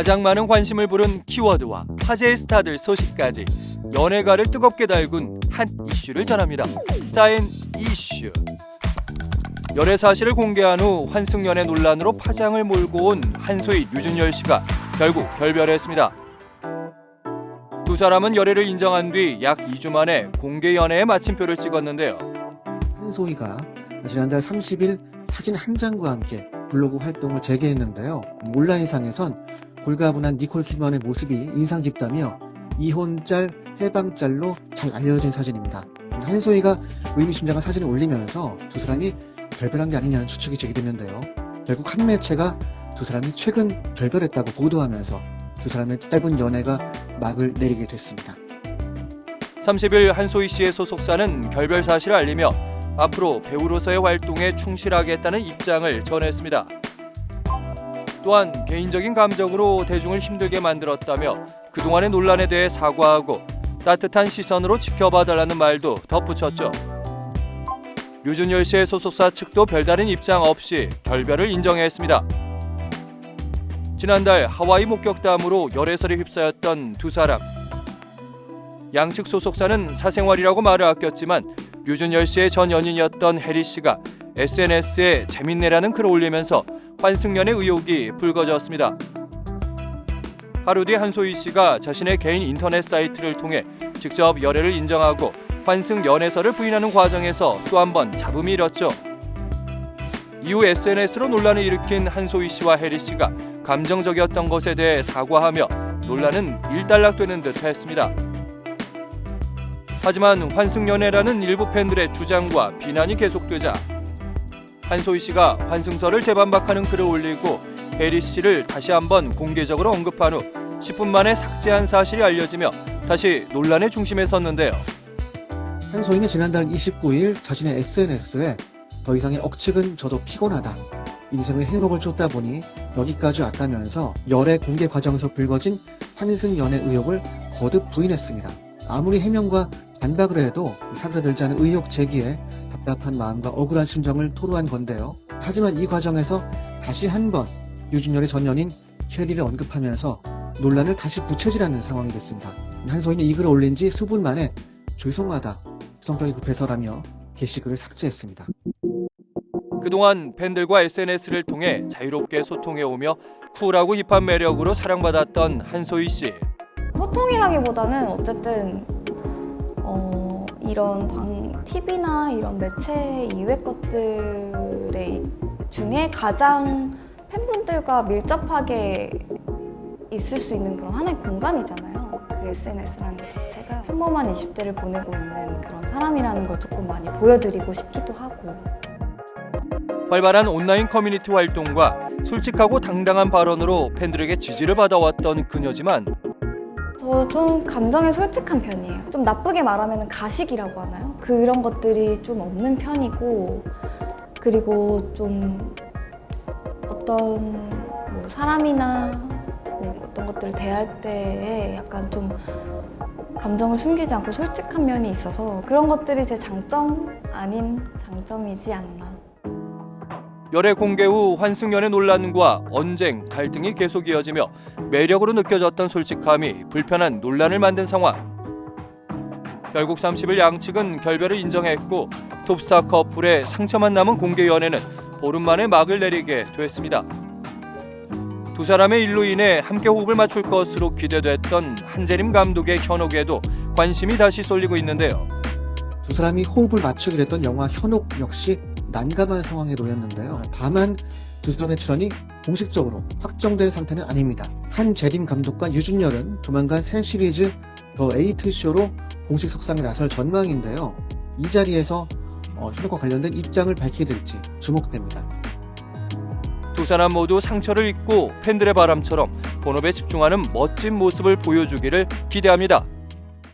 가장 많은 관심을 부른 키워드와 화제의 스타들 소식까지 연예가를 뜨겁게 달군 한 이슈를 전합니다. 스타인 이슈. 연애 사실을 공개한 후 환승연애 논란으로 파장을 몰고 온 한소희 류준열 씨가 결국 결별했습니다. 두 사람은 열애를 인정한 뒤 약 2주 만에 공개 연애에 마침표를 찍었는데요. 한소희가 지난달 30일 사진 한 장과 함께 블로그 활동을 재개했는데요. 온라인상에선 골가분한 니콜 키먼의 모습이 인상 깊다며 이혼짤, 해방짤로 잘 알려진 사진입니다. 한소희가 의미심장한 사진을 올리면서 두 사람이 결별한 게 아니냐는 추측이 제기됐는데요. 결국 한 매체가 두 사람이 최근 결별했다고 보도하면서 두 사람의 짧은 연애가 막을 내리게 됐습니다. 30일 한소희 씨의 소속사는 결별 사실을 알리며 앞으로 배우로서의 활동에 충실하겠다는 입장을 전했습니다. 또한 개인적인 감정으로 대중을 힘들게 만들었다며 그동안의 논란에 대해 사과하고 따뜻한 시선으로 지켜봐 달라는 말도 덧붙였죠. 류준열 씨의 소속사 측도 별다른 입장 없이 결별을 인정했습니다. 지난달 하와이 목격담으로 열애설에 휩싸였던 두 사람. 양측 소속사는 사생활이라고 말을 아꼈지만 류준열 씨의 전 연인이었던 해리 씨가 SNS에 재밌네라는 글을 올리면서 환승연의 의혹이 불거졌습니다. 하루 뒤 한소희 씨가 자신의 개인 인터넷 사이트를 통해 직접 열애를 인정하고 환승 연애설을 부인하는 과정에서 또 한 번 잡음이 일었죠. 이후 SNS로 논란을 일으킨 한소희 씨와 해리 씨가 감정적이었던 것에 대해 사과하며 논란은 일단락되는 듯 했습니다. 하지만 환승연애라는 일부 팬들의 주장과 비난이 계속되자 한소희 씨가 환승설을 재반박하는 글을 올리고 해리 씨를 다시 한번 공개적으로 언급한 후 10분 만에 삭제한 사실이 알려지며 다시 논란의 중심에 섰는데요. 한소희는 지난달 29일 자신의 SNS에 더 이상의 억측은 저도 피곤하다. 인생의 행복을 쫓다 보니 여기까지 왔다면서 열애 공개 과정에서 불거진 환승 연애 의혹을 거듭 부인했습니다. 아무리 해명과 반박을 해도 사그라들지 않은 의혹 제기에 답답한 마음과 억울한 심정을 토로한 건데요. 하지만 이 과정에서 다시 한 번 유준열의 전 연인 쉐리를 언급하면서 논란을 다시 부채질하는 상황이 됐습니다. 한소희는 이 글을 올린 지 수분 만에 죄송하다, 성격이 급해서라며 게시글을 삭제했습니다. 그동안 팬들과 SNS를 통해 자유롭게 소통해오며 쿨하고 힙한 매력으로 사랑받았던 한소희 씨. 소통이라기보다는 어쨌든 어, 이런 방 TV나 이런 매체 이외 것들의 중에 가장 팬분들과 밀접하게 있을 수 있는 그런 하나의 공간이잖아요. 그 SNS라는 것 자체가 평범한 20대를 보내고 있는 그런 사람이라는 걸 조금 많이 보여드리고 싶기도 하고 활발한 온라인 커뮤니티 활동과 솔직하고 당당한 발언으로 팬들에게 지지를 받아왔던 그녀지만 저 좀 감정에 솔직한 편이에요. 좀 나쁘게 말하면 가식이라고 하나요? 그런 것들이 좀 없는 편이고 그리고 좀 어떤 뭐 사람이나 뭐 어떤 것들을 대할 때에 약간 좀 감정을 숨기지 않고 솔직한 면이 있어서 그런 것들이 제 장점 아닌 장점이지 않나. 열애 공개 후 환승연애 논란과 언쟁, 갈등이 계속 이어지며 매력으로 느껴졌던 솔직함이 불편한 논란을 만든 상황. 결국 30일 양측은 결별을 인정했고 톱스타 커플의 상처만 남은 공개 연애는 보름 만에 막을 내리게 됐습니다. 두 사람의 일로 인해 함께 호흡을 맞출 것으로 기대됐던 한재림 감독의 현혹에도 관심이 다시 쏠리고 있는데요. 두 사람이 호흡을 맞추기로 했던 영화 현혹 역시 난감한 상황에 놓였는데요. 다만 두 사람의 출연이 공식적으로 확정된 상태는 아닙니다. 한 재림 감독과 유준열은 조만간 새 시리즈 더 에이트 쇼로 공식 석상에 나설 전망인데요. 이 자리에서 어, 현혹과 관련된 입장을 밝히게 될지 주목됩니다. 두 사람 모두 상처를 잊고 팬들의 바람처럼 본업에 집중하는 멋진 모습을 보여주기를 기대합니다.